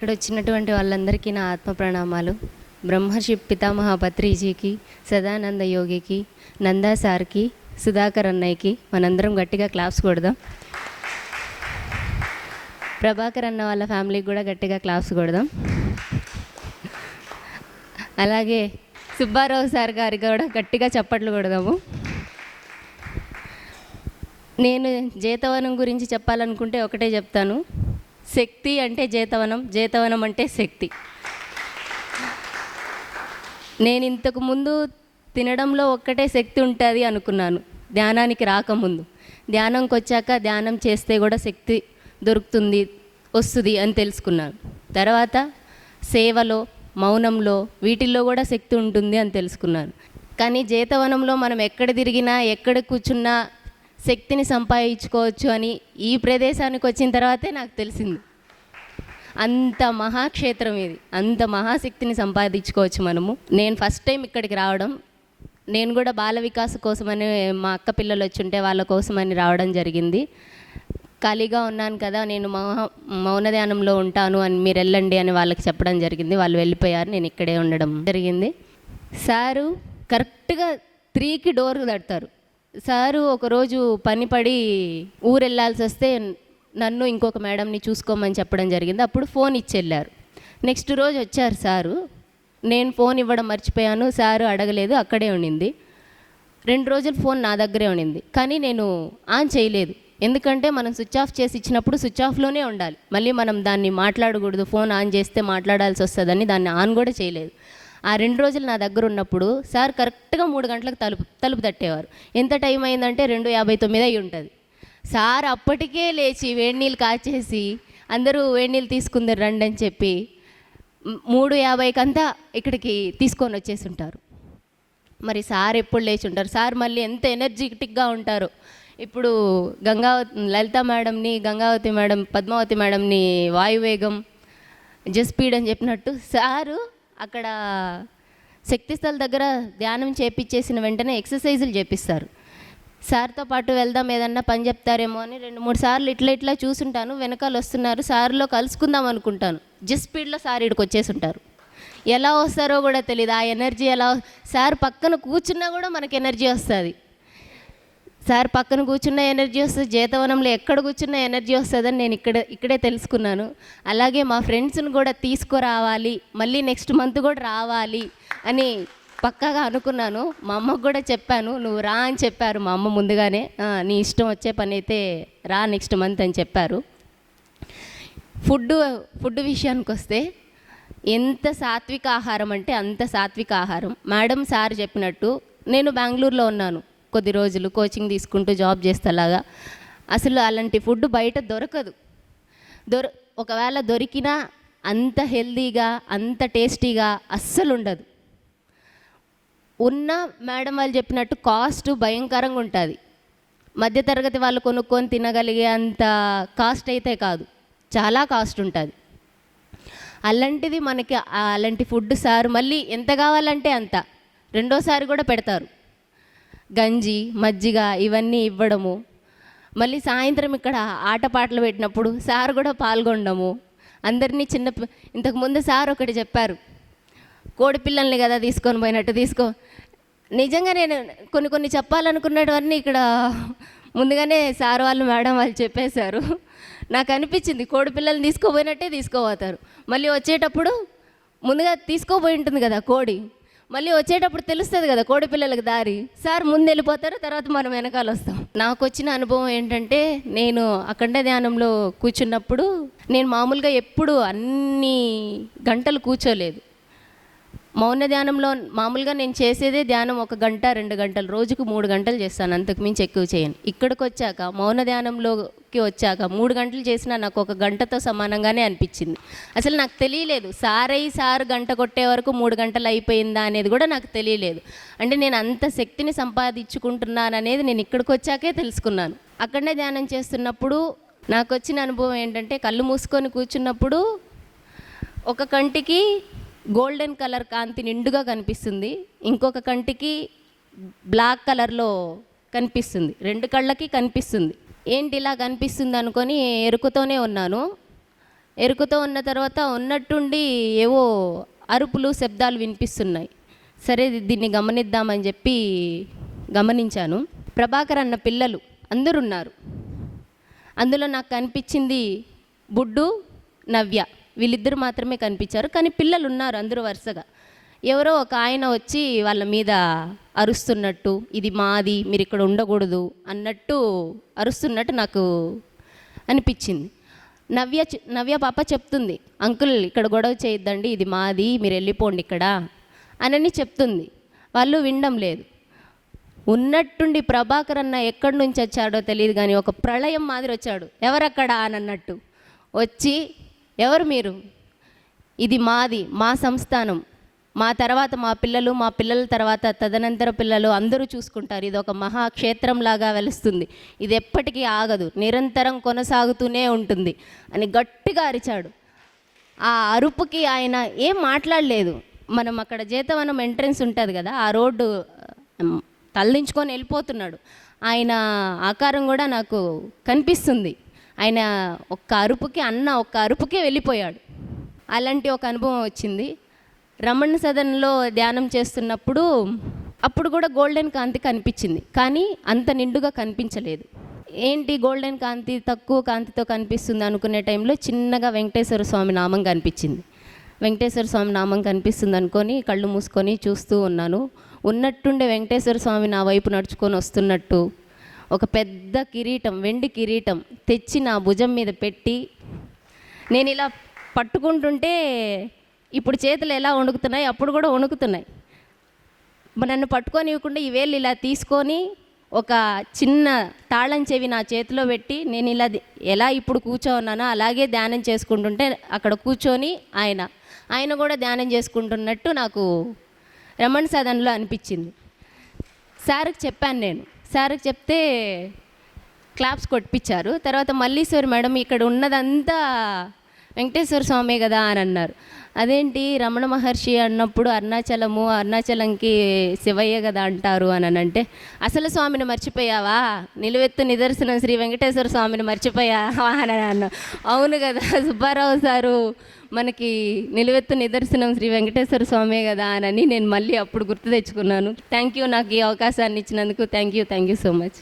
ఇక్కడ వచ్చినటువంటి వాళ్ళందరికీ నా ఆత్మ ప్రణామాలు. బ్రహ్మర్షి పితామహ పత్రిజీకి సదానంద యోగికి నందా సార్కి సుధాకర్ అన్నయ్యకి మనందరం గట్టిగా క్లాప్స్ కొడదాం. ప్రభాకర్ అన్న వాళ్ళ ఫ్యామిలీకి కూడా గట్టిగా క్లాప్స్ కొడదాం. అలాగే సుబ్బారావు సార్ గారికి కూడా గట్టిగా చప్పట్లు కొడదాము. నేను జేతవనం గురించి చెప్పాలనుకుంటే ఒకటే చెప్తాను. శక్తి అంటే జేతవనం జేతవనం అంటే శక్తి. నేను ఇంతకు ముందు తినడంలో ఒక్కటే శక్తి ఉంటుంది అనుకున్నాను. ధ్యానానికి రాకముందు. ధ్యానంకి వచ్చాక ధ్యానం చేస్తే కూడా శక్తి దొరుకుతుంది వస్తుంది అని తెలుసుకున్నాను. తర్వాత సేవలో మౌనంలో వీటిల్లో కూడా శక్తి ఉంటుంది అని తెలుసుకున్నాను. కానీ జేతవనంలో మనం ఎక్కడ తిరిగినా ఎక్కడ కూర్చున్నా శక్తిని సంపాదించుకోవచ్చు అని ఈ ప్రదేశానికి వచ్చిన తర్వాతే నాకు తెలిసింది. అంత మహాక్షేత్రం ఇది. అంత మహాశక్తిని సంపాదించుకోవచ్చు మనము. నేను ఫస్ట్ టైం ఇక్కడికి రావడం నేను కూడా బాల వికాస కోసమని మా అక్క పిల్లలు వచ్చి ఉంటే వాళ్ళ కోసమని రావడం జరిగింది. ఖాళీగా ఉన్నాను కదా నేను మౌ మౌనధ్యానంలో ఉంటాను అని మీరు వెళ్ళండి అని వాళ్ళకి చెప్పడం జరిగింది. వాళ్ళు వెళ్ళిపోయారు నేను ఇక్కడే ఉండడం జరిగింది. సారు కరెక్ట్గా త్రీకి డోర్ తడతారు సారు ఒకరోజు పని పడి ఊరు వెళ్ళాల్సి వస్తే నన్ను ఇంకొక మేడంని చూసుకోమని చెప్పడం జరిగింది. అప్పుడు ఫోన్ ఇచ్చి వెళ్ళారు నెక్స్ట్ రోజు వచ్చారు సారు. నేను ఫోన్ ఇవ్వడం మర్చిపోయాను. సారు అడగలేదు అక్కడే ఉండింది. రెండు రోజులు ఫోన్ నా దగ్గరే ఉండింది. కానీ నేను ఆన్ చేయలేదు. ఎందుకంటే మనం స్విచ్ ఆఫ్ చేసి ఇచ్చినప్పుడు స్విచ్ ఆఫ్లోనే ఉండాలి. మళ్ళీ మనం దాన్ని మాట్లాడకూడదు. ఫోన్ ఆన్ చేస్తే మాట్లాడాల్సి వస్తుందని దాన్ని ఆన్ కూడా చేయలేదు. ఆ రెండు రోజులు నా దగ్గర ఉన్నప్పుడు సార్ కరెక్ట్గా మూడు గంటలకు తలుపు తలుపు తట్టేవారు. ఎంత టైం అయిందంటే రెండు యాభై తొమ్మిది అయి ఉంటుంది. సార్ అప్పటికే లేచి వేడి నీళ్ళు కాచేసి అందరూ వేడి నీళ్ళు తీసుకుందరు రండి అని చెప్పి మూడు మూడు యాభైకంతా ఇక్కడికి తీసుకొని వచ్చేసి ఉంటారు. మరి సార్ ఎప్పుడు లేచి ఉంటారు? సార్ మళ్ళీ ఎంత ఎనర్జెటిక్గా ఉంటారు? ఇప్పుడు గంగావతి లలిత మేడంని గంగావతి మేడం పద్మావతి మేడంని వాయువేగం జస్పీడ్ అని చెప్పినట్టు సారు అక్కడ శక్తిస్థల దగ్గర ధ్యానం చేపించేసిన వెంటనే ఎక్సర్సైజులు చేపిస్తారు. సార్తో పాటు వెళ్దాం ఏదన్నా పని చెప్తారేమో అని రెండు మూడు సార్లు ఇట్లా ఇట్లా చూసుంటాను. వెనకాల వస్తున్నారు సార్లో కలుసుకుందాం అనుకుంటాను. జస్ట్ స్పీడ్లో సార్ ఇక్కడికి వచ్చేసి ఉంటారు ఎలా వస్తారో కూడా తెలియదు ఆ ఎనర్జీ ఎలా సార్ పక్కన కూర్చున్నా కూడా మనకి ఎనర్జీ వస్తుంది. సార్ పక్కన కూర్చున్న ఎనర్జీ వస్తుంది. జేతవనంలో ఎక్కడ కూర్చున్న ఎనర్జీ వస్తుందని నేను ఇక్కడ ఇక్కడే తెలుసుకున్నాను. అలాగే మా ఫ్రెండ్స్ని కూడా తీసుకురావాలి. మళ్ళీ నెక్స్ట్ మంత్ కూడా రావాలి అని పక్కాగా అనుకున్నాను. మా అమ్మకు కూడా చెప్పాను నువ్వు రా అని చెప్పారు మా అమ్మ ముందుగానే. నీ ఇష్టం వచ్చే పని అయితే రా నెక్స్ట్ మంత్ అని చెప్పారు. ఫుడ్ ఫుడ్ విషయానికి వస్తే ఎంత సాత్విక ఆహారం అంటే అంత సాత్విక ఆహారం. మేడం సార్ చెప్పినట్టు నేను బెంగళూరులో ఉన్నాను. కొద్ది రోజులు కోచింగ్ తీసుకుంటూ జాబ్ చేస్తేలాగా. అసలు అలాంటి ఫుడ్ బయట దొరకదు. దొర ఒకవేళ దొరికినా అంత హెల్దీగా అంత టేస్టీగా అస్సలు ఉండదు. ఉన్న మేడం వాళ్ళు చెప్పినట్టు కాస్ట్ భయంకరంగా ఉంటుంది. మధ్యతరగతి వాళ్ళు కొనుక్కొని తినగలిగే అంత కాస్ట్ అయితే కాదు. చాలా కాస్ట్ ఉంటుంది. అలాంటిది మనకి అలాంటి ఫుడ్ సార్ మళ్ళీ ఎంత కావాలంటే అంత. రెండోసారి కూడా పెడతారు. గంజి మజ్జిగ ఇవన్నీ ఇవ్వడము. మళ్ళీ సాయంత్రం ఇక్కడ ఆటపాటలు పెట్టినప్పుడు సార్ కూడా పాల్గొనడము. అందరినీ చిన్న పి- ఇంతకుముందు సార్ ఒకటి చెప్పారు. కోడి పిల్లల్ని కదా తీసుకొని పోయినట్టు తీసుకో. నిజంగా నేను కొన్ని కొన్ని చెప్పాలనుకున్నటువన్నీ ఇక్కడ ముందుగానే సార్ వాళ్ళు మేడం వాళ్ళు చెప్పేశారు. నాకు అనిపించింది కోడి పిల్లల్ని తీసుకోపోయినట్టే తీసుకోపోతారు. మళ్ళీ వచ్చేటప్పుడు ముందుగా తీసుకోపోయి ఉంటుంది కదా కోడి. మళ్ళీ వచ్చేటప్పుడు తెలుస్తుంది కదా కోడి పిల్లలకు దారి. సార్ ముందు వెళ్ళిపోతారు తర్వాత మనం వెనకాల వస్తాం. నాకు వచ్చిన అనుభవం ఏంటంటే నేను అఖండ ధ్యానంలో కూర్చున్నప్పుడు నేను మామూలుగా ఎప్పుడు అన్ని గంటలు కూర్చోలేదు. మౌన ధ్యానంలో మామూలుగా నేను చేసేదే ధ్యానం ఒక గంట రెండు గంటలు రోజుకు మూడు గంటలు చేస్తాను. అంతకు మించి ఎక్కువ చేయను. ఇక్కడికి వచ్చాక మౌన ధ్యానంలోకి వచ్చాక మూడు గంటలు చేసినా నాకు ఒక గంటతో సమానంగానే అనిపించింది. అసలు నాకు తెలియలేదు. సార్ సారు సార్ గంట కొట్టే వరకు మూడు గంటలు అయిపోయిందా అనేది కూడా నాకు తెలియలేదు. అంటే నేను అంత శక్తిని సంపాదించుకుంటున్నాను అనేది నేను ఇక్కడికి వచ్చాకే తెలుసుకున్నాను. అక్కడనే ధ్యానం చేస్తున్నప్పుడు నాకు వచ్చిన అనుభవం ఏంటంటే కళ్ళు మూసుకొని కూర్చున్నప్పుడు ఒక కంటికి గోల్డెన్ కలర్ కాంతి నిండుగా కనిపిస్తుంది. ఇంకొక కంటికి బ్లాక్ కలర్లో కనిపిస్తుంది. రెండు కళ్ళకి కనిపిస్తుంది. ఏంటి ఇలా కనిపిస్తుంది అనుకొని ఎరుకుతోనే ఉన్నాను. ఎరుకుతో ఉన్న తర్వాత ఉన్నట్టుండి ఏవో అరుపులు శబ్దాలు వినిపిస్తున్నాయి. సరే దీన్ని గమనిద్దామని చెప్పి గమనించాను. ప్రభాకర్ అన్న పిల్లలు అందరున్నారు. అందులో నాకు కనిపించింది బుడ్డు నవ్య. వీళ్ళిద్దరు మాత్రమే కనిపించారు. కానీ పిల్లలు ఉన్నారు అందరూ వరుసగా. ఎవరో ఒక ఆయన వచ్చి వాళ్ళ మీద అరుస్తున్నట్టు ఇది మాది మీరు ఇక్కడ ఉండకూడదు అన్నట్టు అరుస్తున్నట్టు నాకు అనిపించింది. నవ్య నవ్య పాప చెప్తుంది అంకుల్ ఇక్కడ గొడవ చేయొద్దండి ఇది మాది మీరు వెళ్ళిపోండి ఇక్కడ అనని చెప్తుంది. వాళ్ళు వినడం లేదు. ఉన్నట్టుండి ప్రభాకర్ అన్న ఎక్కడి నుంచి వచ్చాడో తెలియదు కానీ ఒక ప్రళయం మాదిరి వచ్చాడు. ఎవరక్కడ? అని అన్నట్టు. వచ్చి ఎవరు మీరు? ఇది మాది మా సంస్థానం. మా తర్వాత మా పిల్లలు మా పిల్లల తర్వాత తదనంతర పిల్లలు అందరూ చూసుకుంటారు. ఇది ఒక మహాక్షేత్రంలాగా వెలుస్తుంది. ఇది ఎప్పటికీ ఆగదు. నిరంతరం కొనసాగుతూనే ఉంటుంది. అని గట్టిగా అరిచాడు. ఆ అరుపుకి ఆయన ఏం మాట్లాడలేదు. మనం అక్కడ జీతవనం ఎంట్రన్స్ ఉంటుంది కదా ఆ రోడ్డు తల్లించుకొని తరలించుకొని వెళ్ళిపోతున్నాడు. ఆయన ఆకారం కూడా నాకు కనిపిస్తుంది. ఆయన ఒక్క అరుపుకి అన్న ఒక్క అరుపుకే వెళ్ళిపోయాడు. అలాంటి ఒక అనుభవం వచ్చింది. రమణ సదన్లో ధ్యానం చేస్తున్నప్పుడు అప్పుడు కూడా గోల్డెన్ కాంతి కనిపించింది. కానీ అంత నిండుగా కనిపించలేదు. ఏంటి గోల్డెన్ కాంతి తక్కువ కాంతితో కనిపిస్తుంది అనుకునే టైంలో చిన్నగా వెంకటేశ్వర స్వామి నామం కనిపించింది. వెంకటేశ్వర స్వామి నామం కనిపిస్తుంది అనుకొని కళ్ళు మూసుకొని చూస్తూ ఉన్నాను. ఉన్నట్టుండే వెంకటేశ్వర స్వామి నా వైపు నడుచుకొని వస్తున్నట్టు ఒక పెద్ద కిరీటం వెండి కిరీటం తెచ్చి నా భుజం మీద పెట్టి నేను ఇలా పట్టుకుంటుంటే ఇప్పుడు చేతులు ఎలా వణుకుతున్నాయి అప్పుడు కూడా వణుకుతున్నాయి. నన్ను పట్టుకొని ఇవ్వకుండా ఈ వేళ్ళు ఇలా తీసుకొని ఒక చిన్న తాళం చెవి నా చేతిలో పెట్టి నేను ఇలా ఎలా ఇప్పుడు కూర్చోన్నానో అలాగే ధ్యానం చేసుకుంటుంటే అక్కడ కూర్చొని ఆయన ఆయన కూడా ధ్యానం చేసుకుంటున్నట్టు నాకు రమణ సదన్లో అనిపించింది. సార్కి చెప్పాను నేను. సార్కి చెప్తే క్లాప్స్ కొట్టించారు. తర్వాత మల్లీశ్వరి మేడం ఇక్కడ ఉన్నదంతా వెంకటేశ్వర స్వామి కదా అని అన్నారు. అదేంటి? రమణ మహర్షి అన్నప్పుడు అరుణాచలము అరుణాచలంకి శివయ్య కదా అంటారు అని అంటే అసలు స్వామిని మర్చిపోయావా? నిలువెత్తు నిదర్శనం శ్రీ వెంకటేశ్వర స్వామిని మర్చిపోయావా అని అన్నా అవును కదా సుబ్బారావు సారు మనకి నిలువెత్తు నిదర్శనం శ్రీ వెంకటేశ్వర స్వామే కదా అని నేను మళ్ళీ అప్పుడు గుర్తు తెచ్చుకున్నాను. థ్యాంక్ యూ నాకు ఈ అవకాశాన్ని ఇచ్చినందుకు. Thank you thank you so much